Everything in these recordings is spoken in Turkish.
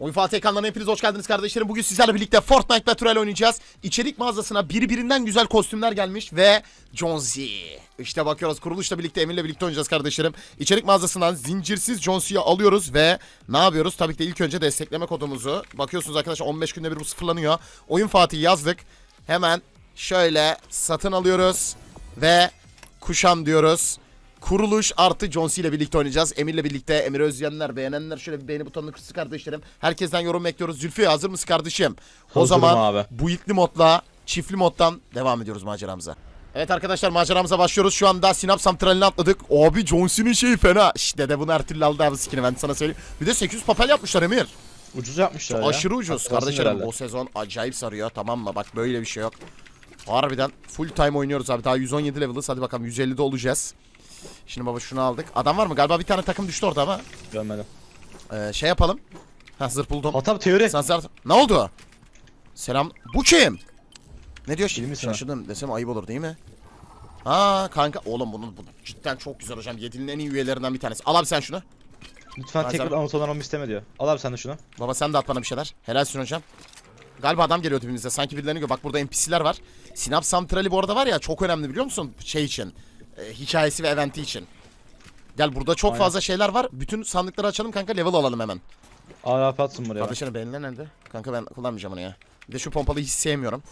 Oyun Fatih ekranlarına hepiniz hoş geldiniz kardeşlerim. Bugün sizlerle birlikte Fortnite Battle oynayacağız. İçerik mağazasına birbirinden güzel kostümler gelmiş ve Jonesy. İşte bakıyoruz kuruluşla birlikte Emir'le birlikte oynayacağız kardeşlerim. İçerik mağazasından zincirsiz Jonesy'yi alıyoruz ve ne yapıyoruz? Tabii ki de ilk önce destekleme kodumuzu. Bakıyorsunuz arkadaşlar 15 günde bir bu sıfırlanıyor. Oyun Fatih yazdık. Hemen şöyle satın alıyoruz ve kuşan diyoruz. Kuruluş artı John C ile birlikte oynayacağız. Emir'le birlikte Emir özleyenler, beğenenler şöyle bir beğeni butonunu kırsın kardeşlerim. Herkesten yorum bekliyoruz. Zülfü hazır mısın kardeşim? O Hazırım zaman abi. bu ilkli modla, çiftli moddan devam ediyoruz maceramıza. Evet arkadaşlar maceramıza başlıyoruz. Şu anda Sinap Santrali'ne atladık. Abi John C'nin şeyi fena. İşte de bunu her türlü aldı abi skin'i ben sana söyleyeyim. Bir de 800 papel yapmışlar Emir. Ucuz yapmışlar ya. Aşırı ucuz Hatırlasın kardeşlerim. Bu sezon acayip sarıyor tamam mı? Bak böyle bir şey yok. Harbiden full time oynuyoruz abi. Daha 117 level'ız. Hadi bakalım 150'de olacağız. Şimdi baba şunu aldık. Adam var mı? Galiba bir tane takım düştü orada ama. Görmedim. Ee, şey yapalım. Ha zırh buldum. Hatta teori. Sen zar- Ne oldu? Selam. Bu kim? Ne diyor şimdi? misin ha? Şaşırdım desem ayıp olur değil mi? Aa kanka oğlum bunun bu cidden çok güzel hocam. Yedinin en iyi üyelerinden bir tanesi. Al abi sen şunu. Lütfen Ben tekrar sana- anatolarımı isteme diyor. Al abi sen de şunu. Baba sen de at bana bir şeyler. Helalsin hocam. Galiba adam geliyor dibimizde. Sanki birilerini gör. Bak burada NPC'ler var. Sinap Santrali bu arada var ya çok önemli biliyor musun? Şey için. E, hikayesi ve eventi için. Gel burada çok Aynen. fazla şeyler var. Bütün sandıkları açalım kanka level alalım hemen. AWP atsın buraya. Kardeşlerim beğenilen nerede? Kanka ben kullanmayacağım onu ya. Bir de şu pompalıyı hiç sevmiyorum.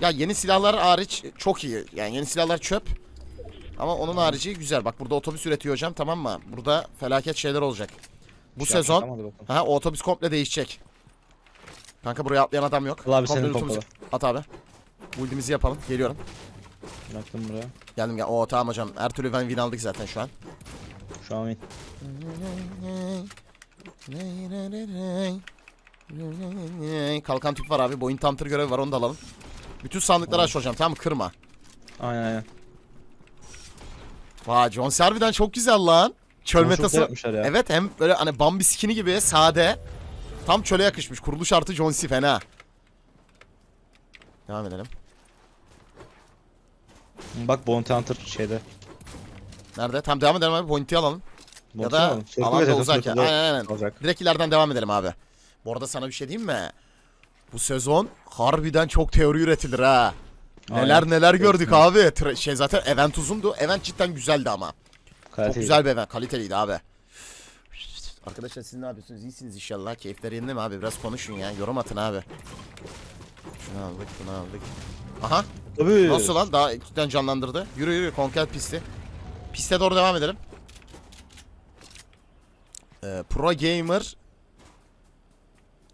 Ya yeni silahlar hariç çok iyi. Yani yeni silahlar çöp. Ama onun harici güzel. Bak burada otobüs üretiyor hocam tamam mı? Burada felaket şeyler olacak. Bu Şey sezon ha o otobüs komple değişecek. Kanka buraya atlayan adam yok. Al abi Komple senin lootumuzu- At abi. Build'imizi yapalım. Geliyorum. Bıraktım buraya. Geldim gel. Oo tamam hocam. Her türlü ben win aldık zaten şu an. Şu an win. Kalkan tüp var abi. Boyun tantır görevi var onu da alalım. Bütün sandıkları aç hocam tamam mı? Kırma. Aynen aynen. Vay John C. harbiden çok güzel lan. Çöl Onu çok metası. güzel yapmışlar ya. Evet hem böyle hani Bambi skini gibi sade. Tam çöle yakışmış. Kuruluş artı John C. fena. Devam edelim. Bak Bounty Hunter şeyde. Nerede? Tam devam edelim abi. Pointi alalım. Ya Bounty da alalım. Circle alanda uzak ya. Aynen aynen. Olacak. Direkt ileriden devam edelim abi. Bu arada sana bir şey diyeyim mi? Bu sezon harbiden çok teori üretilir ha. Neler Aynen. neler gördük abi. Tra- şey zaten event uzundu. Event cidden güzeldi ama. Çok Kaliteli. güzel bir event. Kaliteliydi abi. Arkadaşlar siz ne yapıyorsunuz? İyisiniz inşallah. Keyifleri yerinde mi abi? Biraz konuşun ya. Yorum atın abi. Şunu aldık, bunu aldık. Aha. Tabii. Nasıl lan? Daha cidden canlandırdı. Yürü yürü. Conquer pisti. Piste doğru devam edelim. Ee, Pro Gamer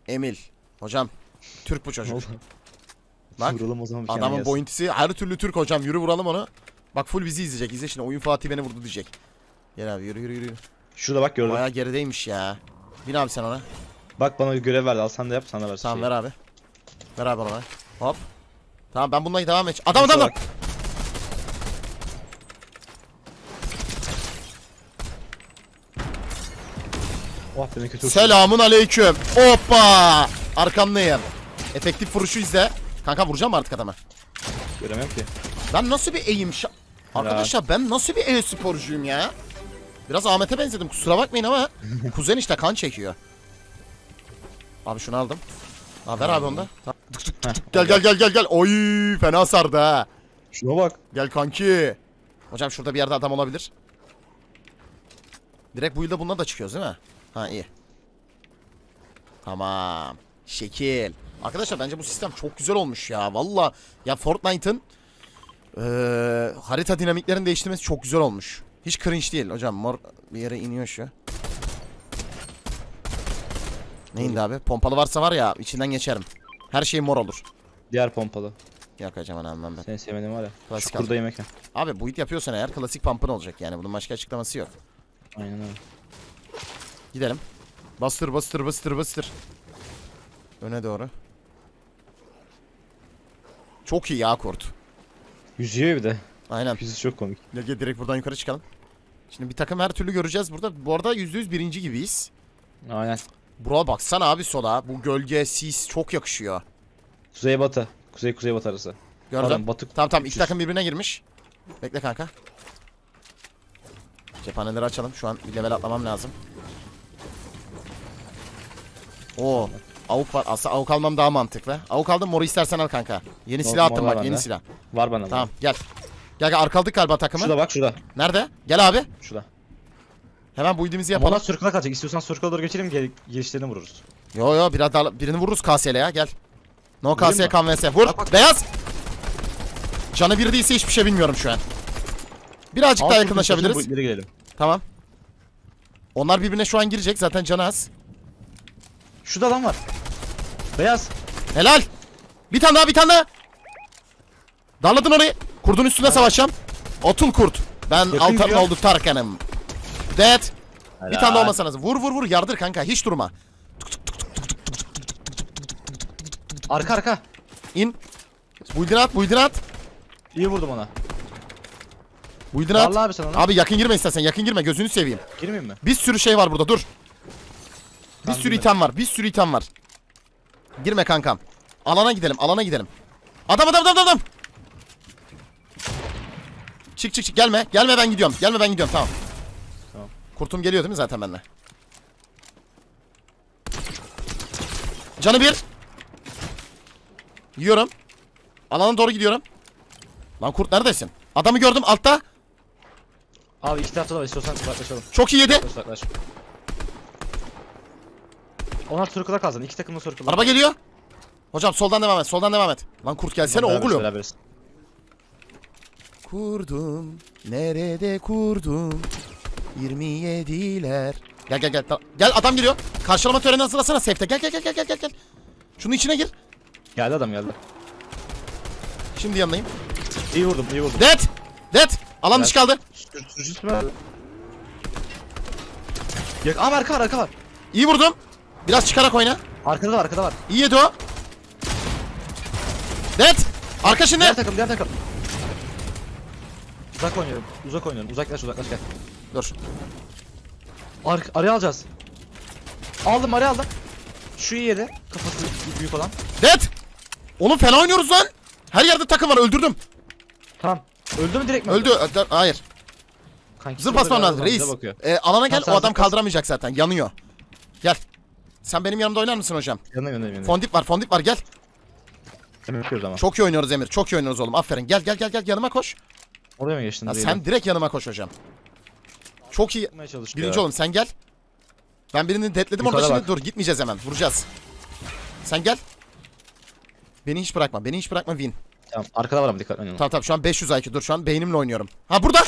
Emil. Hocam. Türk bu çocuk. Bak, Vuralım o zaman bir Adamın boyuntisi her türlü Türk hocam. Yürü vuralım onu. Bak full bizi izleyecek. İzle şimdi. Oyun Fatih beni vurdu diyecek. Gel abi yürü yürü yürü. Şurada bak gördüm. Bayağı gerideymiş ya. Bin abi sen ona. Bak bana bir görev verdi. Al sen de yap sana versin. Tamam şeyi. ver abi. Ver abi ona. Hop. Tamam ben bununla devam et. Adam adam adam. Oh beni kötü. Selamun aleyküm. Hoppa. Arkandayım. Efektif vuruşu izle. Kanka vuracağım mı artık adamı? Göremiyorum ki. Ben nasıl bir eğim şa- Arkadaşlar ben nasıl bir e-sporcuyum ya? Biraz Ahmet'e benzedim kusura bakmayın ama kuzen işte kan çekiyor. Abi şunu aldım. Abi ver abi onda. Tamam. Tık tık tık tık. Gel gel gel gel gel. Oy fena sardı ha. Şuna bak. Gel kanki. Hocam şurada bir yerde adam olabilir. Direkt bu yılda bununla da çıkıyoruz değil mi? Ha iyi. Tamam. Şekil. Arkadaşlar bence bu sistem çok güzel olmuş ya. Valla ya Fortnite'ın eee, harita dinamiklerini değiştirmesi çok güzel olmuş. Hiç cringe değil hocam. Mor bir yere iniyor şu. Ne indi abi? Pompalı varsa var ya içinden geçerim. Her şey mor olur. Diğer pompalı. Onu almam ben. Seni sevmedim var ya. Klasik Çukurda yemek ya. Abi bu it yapıyorsan eğer klasik pump'ın olacak yani. Bunun başka açıklaması yok. Aynen öyle. Gidelim. Bastır bastır bastır bastır. Öne doğru. Çok iyi ya kurt. Yüzüyor bir de. Aynen. Yüzü çok komik. Gel direkt buradan yukarı çıkalım. Şimdi bir takım her türlü göreceğiz burada. Bu arada %100 birinci gibiyiz. Aynen. Buraya baksana abi sola. Bu gölge, sis çok yakışıyor. Kuzey batı. Kuzey kuzey batı arası. Gördüm. Pardon, batı. Tamam tamam iki 300. takım birbirine girmiş. Bekle kanka. Cephaneleri açalım. Şu an bir level atlamam lazım. Oo. Avuk var. Aslında avuk almam daha mantıklı. Avuk aldım moru istersen al kanka. Yeni Mor- silah attım bak yeni silah. Var bana. Tamam gel. Gel gel arkaldık galiba takımı. Şurada bak şurada. Nerede? Gel abi. Şurada. Hemen bu idimizi Ama yapalım. onlar sürküne kalacak. İstiyorsan sürküne doğru geçelim gel girişlerini vururuz. Yo yo biraz daha birini vururuz KS'yle ya gel. No Vurayım KS mı? kan vs. Vur. Bak, bak. Beyaz. Canı bir değilse hiçbir şey bilmiyorum şu an. Birazcık daha yakınlaşabiliriz. İleri gelelim. Tamam. Onlar birbirine şu an girecek zaten canı az. Şurada adam var. Beyaz. Helal. Bir tane daha bir tane daha. Darladın orayı. Kurdun üstüne savaşacağım. Otul kurt. Ben Yakın olduk Tarkan'ım. Dead. Bir tane Helal. olmasa lazım. Vur vur vur yardır kanka hiç durma. Arka arka. İn. Buydina at buydina at. İyi vurdum ona. Buydina at. Darla abi sen. Abi yakın girme istersen yakın girme gözünü seveyim. Girmeyeyim mi? Bir sürü şey var burada dur. Bir Tamam, sürü item var bir sürü item var. Girme kankam. Alana gidelim alana gidelim. Adam adam adam adam. Çık çık çık gelme. Gelme ben gidiyorum. Gelme ben gidiyorum tamam. Kurtum geliyor değil mi zaten benimle? Canı bir. Yiyorum. Alana doğru gidiyorum. Lan kurt neredesin? Adamı gördüm altta. Abi iki tarafta da var istiyorsan uzaklaşalım. Çok iyi yedi. Uzaklaş. Onlar sürküde kalsın. İki takım da sürküde. Araba geliyor. Hocam soldan devam et. Soldan devam et. Lan kurt gelsene oğlum. Beraberiz. Kurdum. Nerede kurdum? 27'ler. Gel gel gel. Gel adam geliyor. Karşılama töreni hazırlasana safe'te. Gel gel gel gel gel gel gel. Şunun içine gir. Geldi adam geldi. Şimdi yanındayım. İyi vurdum iyi vurdum. Dead. Dead. Alan dışı kaldı. Sür- Sürücüsü mü? Yak ama arka var arka var. İyi vurdum. Biraz çıkarak oyna. Arkada var arkada var. İyi yedi o. Dead. Arka şimdi. Diğer takım diğer takım. Uzak oynuyorum. Uzak oynuyorum. Uzaklaş uzaklaş gel. Dur. Ar araya alacağız. Aldım araya aldım. Şu yedi. Kafası büyük olan. Dead. Oğlum fena oynuyoruz lan. Her yerde takım var öldürdüm. Tamam. Öldü mü direkt mi? Öldü. Ö- Hayır. Kanki Zır şurada basmam lazım reis. Ee, alana gel Tamam, o adam kaldıramayacak zaten yanıyor. Gel. Sen benim yanımda oynar mısın hocam? Yanına yanına yanına. Fondip var fondip var gel. Ama. Çok iyi oynuyoruz Emir çok iyi oynuyoruz oğlum aferin. Gel gel gel gel yanıma koş. Oraya mı geçtin? Ya sen direkt yanıma koş hocam. Çok iyi. Yapmaya çalıştı Birinci oğlum sen gel. Ben birini deadledim orada şimdi dur gitmeyeceğiz hemen vuracağız. Sen gel. Beni hiç bırakma beni hiç bırakma win. Tamam arkada var ama dikkat edin. Tamam tamam şu an 500 IQ dur şu an beynimle oynuyorum. Ha burada.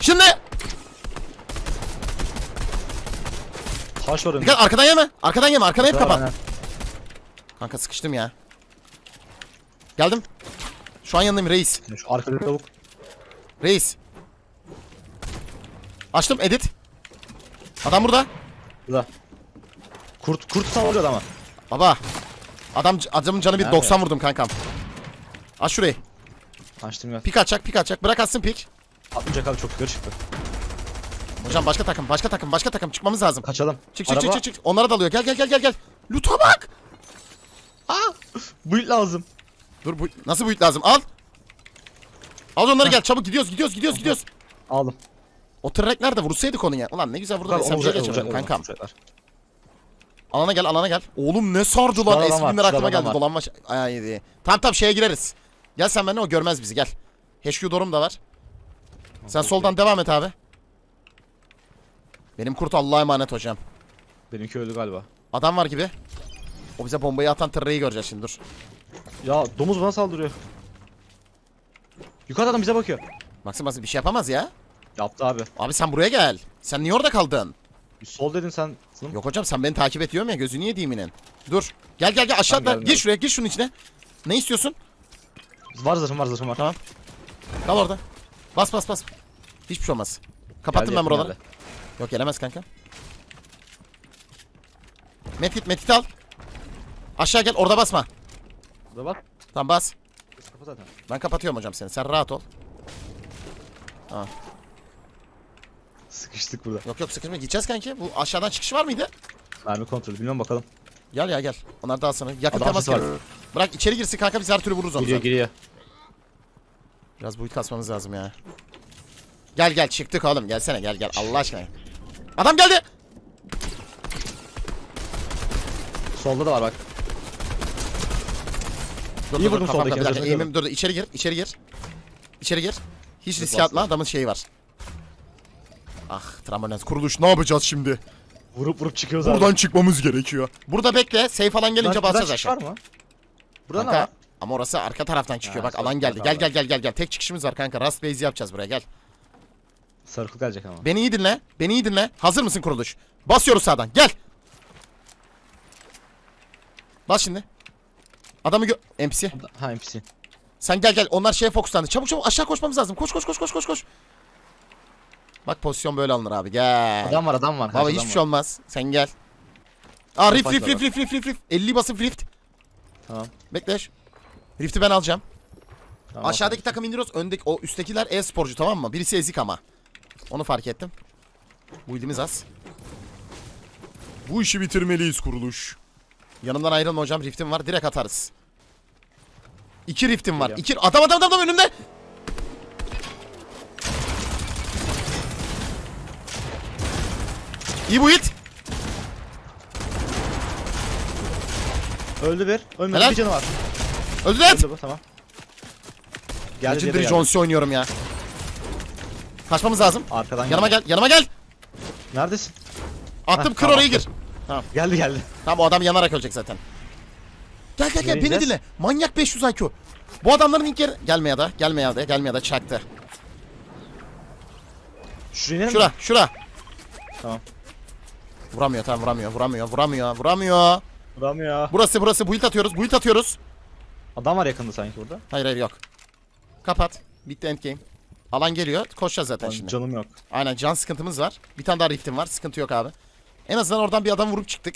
Şimdi. Taş var önünde. Dikkat arkadan yeme. Arkadan yeme arkadan hep Arkada var, kapat. aynen. Kanka sıkıştım ya. Geldim. Şu an yanındayım reis. Şu arkada tavuk. Reis. Açtım edit. Adam burada. Burada. Kurt kurt saldırıyor adama. Baba. Adam adamın canı bir Nerede? 90 vurdum kankam. Aç şurayı. Açtım ya. Pik atacak pik atacak. Bırak atsın pik. Atmayacak abi çok yukarı çıktı. Hocam başka takım başka takım başka takım çıkmamız lazım. Kaçalım. Çık çık Araba- çık çık çık. Onlara dalıyor. Gel gel gel gel gel. Loot'a bak. Build lazım. Dur bu nasıl bu lazım? Al. Al onları gel çabuk gidiyoruz gidiyoruz gidiyoruz gidiyoruz. Aldım. O tırnak nerede? Vursaydık onu ya. Ulan ne güzel vurdu. Tamam, uzak- geçemedim kankam. Alana gel alana gel. Oğlum ne sardı lan. Şurada aklıma geldi. var. Dolanma. Ay iyi. Tamam tamam şeye gireriz. Gel sen benimle o görmez bizi gel. HQ Dorum da var. Sen soldan devam et abi. Benim kurt Allah'a emanet hocam. Benimki öldü galiba. Adam var gibi. O bize bombayı atan tırreyi göreceğiz şimdi dur. Ya domuz bana saldırıyor. Yukarıda adam bize bakıyor. Baksın bir şey yapamaz ya. Yaptı abi. Abi sen buraya gel. Sen niye orada kaldın? Sol dedin sen. Sınıf. Yok hocam sen beni takip ediyorum ya gözünü yediğiminin. Dur. Gel gel gel aşağıda. Tamam, Gir şuraya gir şunun içine. Ne istiyorsun? Var zırhım var zırhım var. Tamam. Kal orada. Bas bas bas. Hiçbir şey olmaz. Kapattım Geldi, ben buraları. geldi. Yok gelemez kanka. Metit metit al. Aşağı gel orada basma. Burada bak. Tamam bas. Kapı zaten. Ben kapatıyorum hocam seni. Sen rahat ol. Sıkıştık burada. Yok yok sıkışma gideceğiz kanki. Bu aşağıdan çıkış var mıydı? Mermi kontrolü. Bilmiyorum bakalım. Gel ya gel. Onlar daha sana. Yakın Adam temas var. gel. Bırak içeri girsin kanka biz her türlü vururuz onu. Giriyor zaten. giriyor. Biraz boyut kasmamız lazım ya. Gel gel çıktık oğlum gelsene gel gel Allah aşkına. Adam geldi. Solda da var bak. Dur, İyi dur, dur, vurdum kafamda, soldaki, bir dakika, eğimim- dur, dur, içeri gir, içeri gir. İçeri gir. Hiç riske atma, adamın şeyi var. Ah, trambolin kuruluş ne yapacağız şimdi? Vurup vurup çıkıyoruz abi. Buradan çıkmamız gerekiyor. Burada bekle, safe falan gelince basacağız aşağı. var mı? Burada ne Kanka, var? Ama orası arka taraftan çıkıyor. Ha, Bak alan geldi. Gel gel gel gel gel. Tek çıkışımız var kanka. Rust base yapacağız buraya. Gel. Sarıklı gelecek ama. Beni iyi dinle. Beni iyi dinle. Hazır mısın kuruluş? Basıyoruz sağdan. Gel. Bas şimdi. Adamı gö... NPC. Ha NPC. Sen gel gel. Onlar şeye fokuslandı. Çabuk çabuk aşağı koşmamız lazım. Koş koş koş koş koş koş. Bak pozisyon böyle alınır abi. Gel. Adam var adam var. Baba hiçbir adam şey olmaz. Sen gel. Aa rift rift rift rift rift rift rift. 50 basıp rift. Tamam. Bekle. Rift'i ben alacağım. tamam Aşağıdaki takım indiriyoruz. Öndeki o üsttekiler e-sporcu tamam mı? Birisi ezik ama. Onu fark ettim. Bu ilimiz az. Bu işi bitirmeliyiz kuruluş. Yanımdan ayrılma hocam. Riftim var. Direkt atarız. İki riftim var. İki... Adam adam adam önümde. İyi bu hit. Öldü bir. Ölmedi Helal. bir canı var. Öldü lan. Öldü bu tamam. Geldi Legendary diğeri geldi. Jones'u oynuyorum ya. Kaçmamız lazım. Arkadan Yanıma geldi. gel. Yanıma gel. Neredesin? Attım Heh, kır tamam, oraya gir. Geldi geldi. Tamam o adam yanarak ölecek zaten. Gel gel gel beni gideceğiz? dinle. Manyak 500 IQ. Bu adamların ilk yeri... Gelme ya da gelme ya da gelme ya da çaktı. Şuraya inelim Şura mi? şura. Tamam. Vuramıyor tamam vuramıyor vuramıyor vuramıyor vuramıyor. Vuramıyor. Burası burası build atıyoruz build atıyoruz. Adam var yakında sanki burada. Hayır hayır yok. Kapat. Bitti endgame. Alan geliyor. Koşacağız zaten Lan şimdi. Canım yok. Aynen can sıkıntımız var. Bir tane daha riftim var. Sıkıntı yok abi. En azından oradan bir adam vurup çıktık.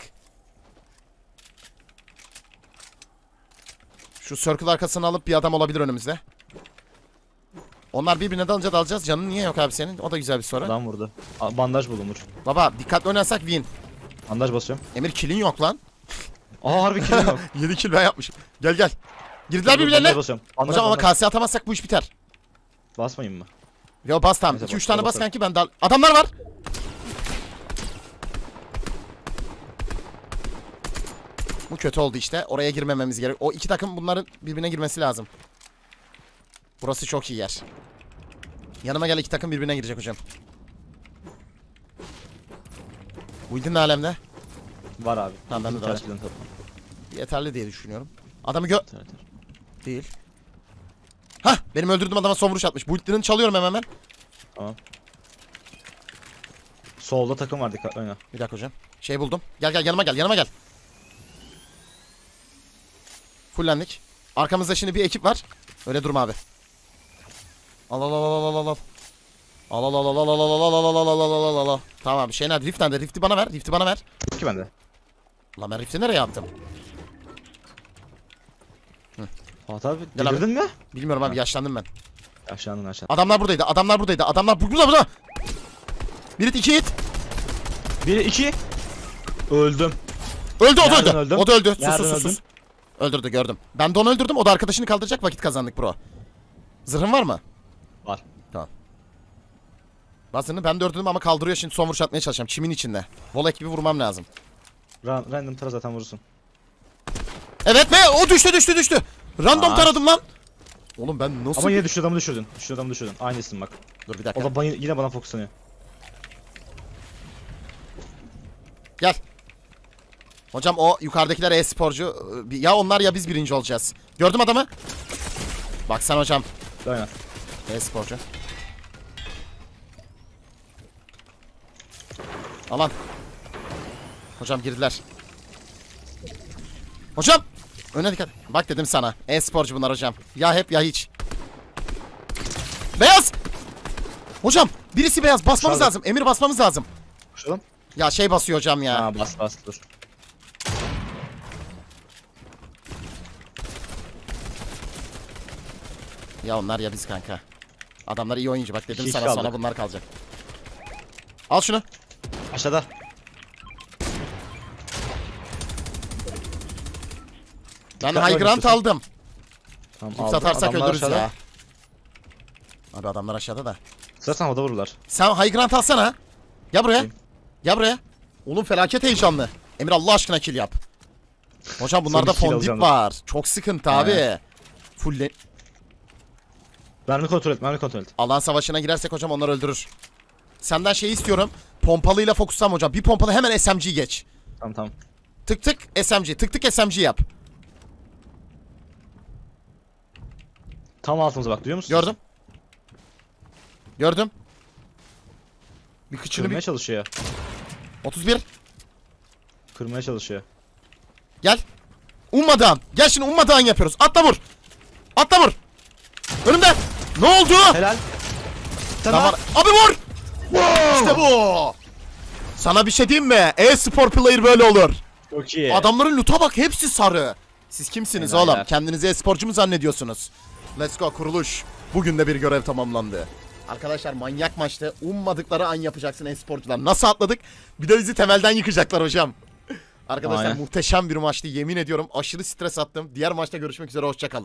Şu circle arkasını alıp bir adam olabilir önümüzde. Onlar birbirine dalınca dalacağız. Canın niye yok abi senin? O da güzel bir soru. Adam vurdu. A- Bandaj bulunmuş. Baba dikkatli oynarsak win. Bandaj basıyorum. Emir kill'in yok lan. Aa harbi killim yok. 7 kill ben yapmışım. Gel gel. Girdiler birbirlerine. Bandaj basıyorum. Bandaj, Hocam ama bandaj. kase atamazsak bu iş biter. Basmayayım mı? Yo bas tamam. Neyse, 2-3 bas- tane bas kanki ben dal. Adamlar var. Bu kötü oldu işte. Oraya girmememiz gerek. O iki takım bunların birbirine girmesi lazım. Burası çok iyi yer. Yanıma gel iki takım birbirine girecek hocam. Build'in ne alemde? Var abi. Tamam, bende de var. Yeterli diye düşünüyorum. Adamı gö... Değil. Hah benim öldürdüğüm adama son vuruş atmış. Build'lerini çalıyorum hemen hemen. Tamam. Solda takım var dikkatli oyna. Bir dakika hocam. Şey buldum. Gel gel yanıma gel yanıma gel. Fullendik. Arkamızda şimdi bir ekip var. Öyle durma abi. Al al al al al al al. Al al al al al al al al al al al al al al al Tamam şey nerede? Rift nerede? Rift'i bana ver. Rift'i bana ver. İki bende. Lan ben Rift'i nereye attım? Fatih abi Gel abi. delirdin mi? Bilmiyorum abi yaşlandım ben. Aşağıdan aşağı. Adamlar buradaydı. Adamlar buradaydı. Adamlar bu- burada burada. Bir hit iki hit. Biri iki. Öldüm. Öldü o da Nereden öldü. O da öldü. Sus Nereden sus sus. Öldürdü gördüm. Ben de onu öldürdüm. O da arkadaşını kaldıracak vakit kazandık bro. Zırhın var mı? Var. Bazını ben de öldürdüm ama kaldırıyor şimdi son vuruş atmaya çalışacağım. Çimin içinde. Volek gibi vurmam lazım. Ra random tara zaten vurursun. Evet be o düştü düştü düştü. Random Aa. taradım lan. Oğlum ben nasıl... Ama yine düştü adamı düşürdün. Düştü adamı düşürdün. Aynı isim bak. Dur bir O dakika. da bana, yine bana fokuslanıyor. Gel. Hocam o yukarıdakiler e-sporcu. Ee, Ya onlar ya biz birinci olacağız. Gördüm adamı. Bak sen hocam. Aynen. E-sporcu. Alan. Hocam girdiler. Hocam. Öne dikkat. Bak dedim sana. E-sporcu bunlar hocam. Ya hep ya hiç. Beyaz. Hocam birisi beyaz. Basmamız Dışarıda. lazım. Emir basmamız lazım. Koşalım. Ya şey basıyor hocam ya. Ha bas bas dur. Ya onlar ya biz kanka. Adamlar iyi oyuncu. Bak dedim İki sana kaldık. sonra bunlar kalacak. Al şunu. Aşağıda. Ben Dikkatli high ground oynuyorsun. aldım. Tamam Hit aldım. atarsak Adamlar öldürürüz aşağıda. ya. Abi adamlar aşağıda da. Zaten havada vururlar. Sen high ground alsana. Gel buraya. Alayım. Gel buraya. Oğlum felaket heyecanlı. Emir Allah aşkına kill yap. Hocam bunlarda fondip var. Çok sıkıntı abi. Full Mermi kontrol et, mermi kontrol et. alan savaşına girersek hocam onlar öldürür. Senden şey istiyorum. Pompalıyla fokuslan hocam. Bir pompalı hemen SMG geç. Tamam tamam. Tık tık SMG. Tık tık SMG yap. Tam altımıza bak duyuyor musun? Gördüm. Gördüm. Bir kıçını Kırmaya bir... çalışıyor. 31. Kırmaya çalışıyor. Gel. Ummadan. Gel şimdi ummadan yapıyoruz. Atla vur. Atla vur. Önümde. Ne oldu? Helal. Tamam. Abi vur. İşte bu. Sana bir şey diyeyim mi? E-spor player böyle olur. Çok iyi. Adamların loot'a bak hepsi sarı. Siz kimsiniz Enayiler. oğlum? Kendinizi e-sporcu mu zannediyorsunuz? Let's go kuruluş. Bugün de bir görev tamamlandı. Arkadaşlar manyak maçtı. Ummadıkları an yapacaksın e-sporcular. Nasıl atladık? Bir de bizi temelden yıkacaklar hocam. Arkadaşlar Aynen. muhteşem bir maçtı yemin ediyorum. Aşırı stres attım. Diğer maçta görüşmek üzere hoşçakalın.